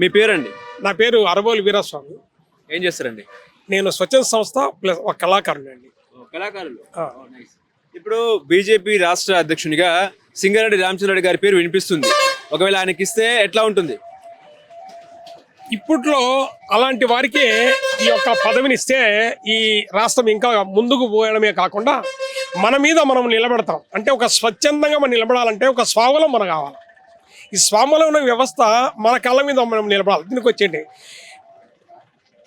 మీ పేరండి? నా పేరు అరబోలు వీరస్వామి. ఏం చేస్తారండి? నేను స్వచ్ఛంద సంస్థ ప్లస్ ఒక కళాకారుని అండి కళాకారులు. ఇప్పుడు బీజేపీ రాష్ట్ర అధ్యక్షునిగా సింగారెడ్డి రామచంద్రరెడ్డి గారి పేరు వినిపిస్తుంది. ఒకవేళ ఆయనకి ఇస్తే ఎట్లా ఉంటుంది? ఇప్పట్లో అలాంటి వారికి ఈ యొక్క పదవిని ఇస్తే ఈ రాష్ట్రం ఇంకా ముందుకు పోయడమే కాకుండా మన మీద మనం నిలబెడతాం. అంటే ఒక స్వచ్ఛందంగా మనం నిలబడాలంటే ఒక స్వావలంబన కావాలి. ఈ స్వావలంబన వ్యవస్థ మన కళ్ళ మీద మనం నిలబడాలి. దీనికి వచ్చేయండి.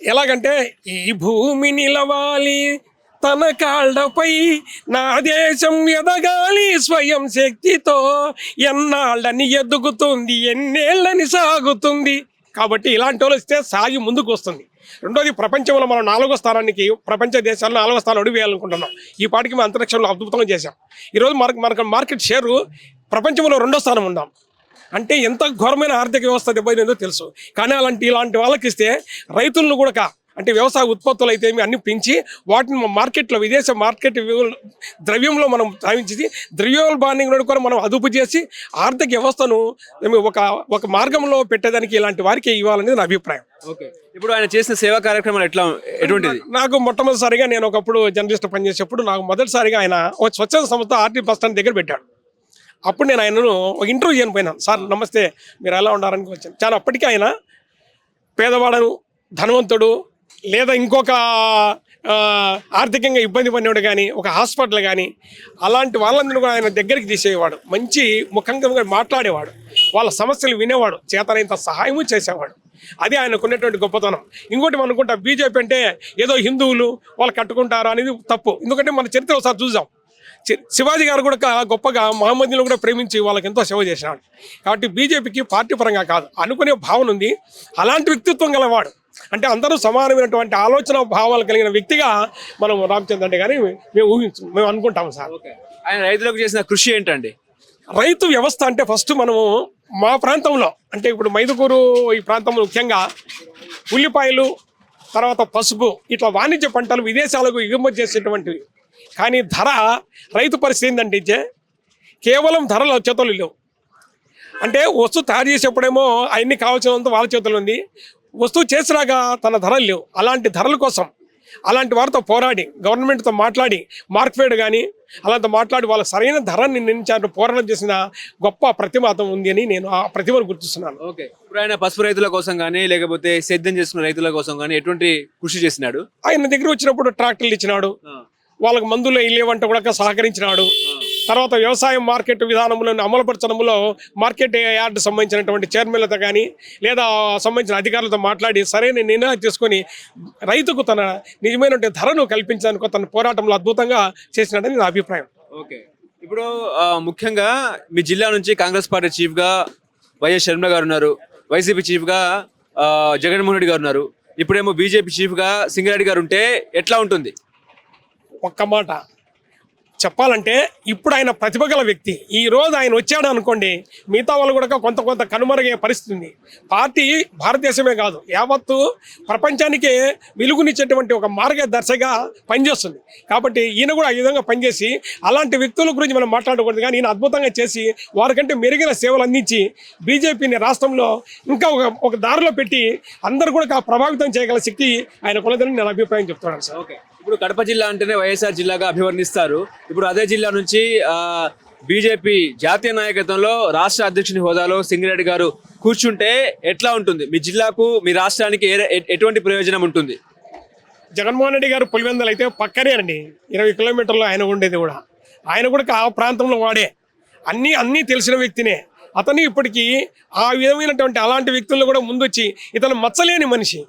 ఎలాగంటే ఈ భూమి నిలవాలి తన కాళ్ళపై నా దేశం ఎదగాలి స్వయం శక్తితో ఎన్నాళ్ళని ఎదుగుతుంది ఎన్నేళ్ళని సాగుతుంది. కాబట్టి ఇలాంటి వాళ్ళు ఇస్తే సాగి ముందుకు వస్తుంది. రెండోది ప్రపంచంలో మనం నాలుగో స్థానానికి ప్రపంచ దేశాల్లో నాలుగో స్థానం అడుగు వేయాలనుకుంటున్నాం. ఈ పాటికి మేము అంతరిక్షంలో అద్భుతంగా చేశాం. ఈరోజు మనకు మనకు మార్కెట్ షేరు ప్రపంచంలో రెండో స్థానం ఉన్నాం అంటే ఎంత ఘోరమైన ఆర్థిక వ్యవస్థ దెబ్బతిందో తెలుసు. కానీ అలాంటి ఇలాంటి వాళ్ళకి ఇస్తే రైతులను కూడా కా- అంటే వ్యవసాయ ఉత్పత్తులు అయితే అన్ని పెంచి వాటిని మార్కెట్లో విదేశ మార్కెట్ ద్రవ్యంలో మనం సాధించి ద్రవ్యోల్బాణింగ్ కూడా మనం అదుపు చేసి ఆర్థిక వ్యవస్థను ఒక ఒక మార్గంలో పెట్టేదానికి ఇలాంటి వారికి ఇవ్వాలనేది నా అభిప్రాయం. ఓకే. ఇప్పుడు ఆయన చేసిన సేవా కార్యక్రమాలు ఎట్లా ఎటువంటిది? నాకు మొట్టమొదటిసారిగా నేను ఒకప్పుడు జర్నలిస్ట్ పనిచేసేప్పుడు నాకు మొదటిసారిగా ఆయన ఒక స్వచ్ఛంద సంస్థ ఆర్టీ బస్ స్టాండ్ దగ్గర పెట్టాడు. అప్పుడు నేను ఆయనను ఒక ఇంటర్వ్యూ చేయని పోయినాను సార్ నమస్తే మీరు ఎలా ఉండారని వచ్చాను. చాలా అప్పటికి ఆయన పేదవాడను ధనవంతుడు లేదా ఇంకొక ఆర్థికంగా ఇబ్బంది పడినవాడు కానీ ఒక హాస్పిటల్ కానీ అలాంటి వాళ్ళందరూ కూడా ఆయన దగ్గరికి తీసేవాడు. మంచి ముఖంగా మాట్లాడేవాడు. వాళ్ళ సమస్యలు వినేవాడు. చేతనైనంత సహాయము చేసేవాడు. అది ఆయనకున్నటువంటి గొప్పతనం. ఇంకోటి మనం అనుకుంటా బీజేపీ అంటే ఏదో హిందువులు వాళ్ళు కట్టుకుంటారు అనేది తప్పు. ఎందుకంటే మన చరిత్ర ఒకసారి చూద్దాం. శివాజీ గారు కూడా గొప్పగా మహమ్మద్ని కూడా ప్రేమించి వాళ్ళకి ఎంతో సేవ చేసినాడు కాబట్టి బీజేపీకి పార్టీ పరంగా కాదు. అనుకునే భావన ఉంది. అలాంటి వ్యక్తిత్వం గలవాడు. అంటే అందరూ సమానమైనటువంటి ఆలోచన భావాలు కలిగిన వ్యక్తిగా మనం రామచంద్ర అంటే కానీ మేము ఊహించు మేము అనుకుంటాము సార్. ఆయన రైతులకు చేసిన కృషి ఏంటండి? రైతు వ్యవస్థ అంటే ఫస్ట్ మనము మా ప్రాంతంలో అంటే ఇప్పుడు మైదుకూరు ఈ ప్రాంతంలో ముఖ్యంగా ఉల్లిపాయలు తర్వాత పసుపు ఇట్లా వాణిజ్య పంటలు విదేశాలకు ఎగుమతి చేసేటువంటివి. కానీ ధర రైతు పరిస్థితి ఏంటంటే కేవలం ధరలు చేతులు లేవు. అంటే వస్తువు తయారు చేసేప్పుడేమో అవన్నీ కావాల్సినంత వాళ్ళ చేతులు ఉంది. వస్తువు చేసినాక తన ధరలు లేవు. అలాంటి ధరల కోసం అలాంటి వారితో పోరాడి గవర్నమెంట్తో మాట్లాడి మార్క్ఫెడ్ కానీ అలాంటి మాట్లాడి వాళ్ళ సరైన ధరని నిర్ణయించారు పోరాటం చేసిన గొప్ప ప్రతిభ అతను ఉంది అని నేను ఆ ప్రతిభను గుర్తిస్తున్నాను. ఓకే. ఇప్పుడు ఆయన పసుపు రైతుల కోసం కానీ లేకపోతే సేద్యం చేసుకున్న రైతుల కోసం కానీ ఎటువంటి కృషి చేసినాడు? ఆయన దగ్గర వచ్చినప్పుడు ట్రాక్టర్లు ఇచ్చినాడు. వాళ్ళకి మందులు లేవంటే కూడా సహకరించినాడు. తర్వాత వ్యవసాయ మార్కెట్ విధానంలో అమలుపరచడంలో మార్కెట్ యార్డ్ సంబంధించినటువంటి చైర్మన్లతో కానీ లేదా సంబంధించిన అధికారులతో మాట్లాడి సరైన నిర్ణయాలు తీసుకొని రైతుకు తన నిజమైన ధరను కల్పించడానికి తన పోరాటంలో అద్భుతంగా చేసినాడని నా అభిప్రాయం. ఓకే. ఇప్పుడు ముఖ్యంగా మీ జిల్లా నుంచి కాంగ్రెస్ పార్టీ చీఫ్గా వైఎస్ షర్మిల గారు ఉన్నారు. వైసీపీ చీఫ్గా జగన్మోహన్ రెడ్డి గారు ఉన్నారు. ఇప్పుడేమో బీజేపీ చీఫ్గా సింగరెడ్డి గారు ఉంటే ఎట్లా ఉంటుంది? ఒక్క మాట. చెప్పాలంటే ఇప్పుడు ఆయన ప్రతిభ గల వ్యక్తి. ఈ రోజు ఆయన వచ్చాడు అనుకోండి మిగతా వాళ్ళు కూడా కొంత కొంత కనుమరుగే పరిస్థితి ఉంది. పార్టీ భారతదేశమే కాదు యావత్తు ప్రపంచానికే వెలుగునిచ్చేటువంటి ఒక మార్గదర్శగా పనిచేస్తుంది. కాబట్టి ఈయన కూడా ఆ విధంగా పనిచేసి అలాంటి వ్యక్తుల గురించి మనం మాట్లాడకూడదు. కానీ ఈయన అద్భుతంగా చేసి వారికంటే మెరుగైన సేవలు అందించి బీజేపీని రాష్ట్రంలో ఇంకా ఒక ఒక దారిలో పెట్టి అందరూ కూడా ప్రభావితం చేయగల శక్తి ఆయన కొలదని నేను అభిప్రాయం చెప్తున్నాను సార్. ఓకే. ఇప్పుడు కడప జిల్లా అంటేనే వైఎస్ఆర్ జిల్లాగా అభివర్ణిస్తారు. ఇప్పుడు అదే జిల్లా నుంచి బీజేపీ జాతీయ నాయకత్వంలో రాష్ట్ర అధ్యక్షుని హోదాలో సింగిరెడ్డి గారు కూర్చుంటే ఎట్లా ఉంటుంది? మీ జిల్లాకు మీ రాష్ట్రానికి ఏ- ఎటువంటి ప్రయోజనం ఉంటుంది? జగన్మోహన్ రెడ్డి గారు పులివెందలు అయితే పక్కనే అండి. ఇరవై కిలోమీటర్లు ఆయన ఉండేది కూడా. ఆయన కూడా ఆ ప్రాంతంలో వాడే. అన్నీ అన్నీ తెలిసిన వ్యక్తినే. అతను ఇప్పటికీ ఆ విధమైనటువంటి అలాంటి వ్యక్తులు కూడా ముందొచ్చి ఇతను మచ్చలేని మనిషి.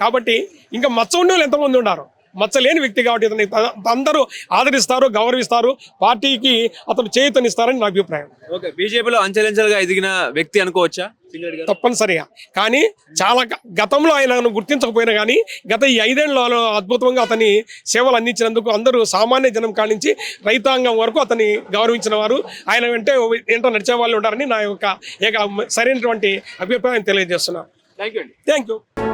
కాబట్టి ఇంకా మచ్చ ఉండే వాళ్ళు ఎంతమంది ఉన్నారు? మచ్చలేని వ్యక్తి కాబట్టి ఇతని త- అందరూ ఆదరిస్తారు గౌరవిస్తారు. పార్టీకి అతను చేయుతనిస్తారని నా అభిప్రాయం. ఓకే బీజేపీలో అంచెలంచెలుగా ఎదిగిన వ్యక్తి అనుకోవచ్చా? తప్పనిసరిగా. కానీ చాలా గతంలో ఆయనను గుర్తించకపోయినా కానీ గత ఈ ఐదేళ్ళలో అద్భుతంగా అతని సేవలు అందించినందుకు అందరూ సామాన్య జనం కానించి రైతాంగం వరకు అతన్ని గౌరవించిన వారు. ఆయన వెంటే ఏంటో నడిచే వాళ్ళు ఉంటారని నా యొక్క ఏక సరైనటువంటి అభిప్రాయం తెలియజేస్తున్నాను. థ్యాంక్ యూ అండి. Thank you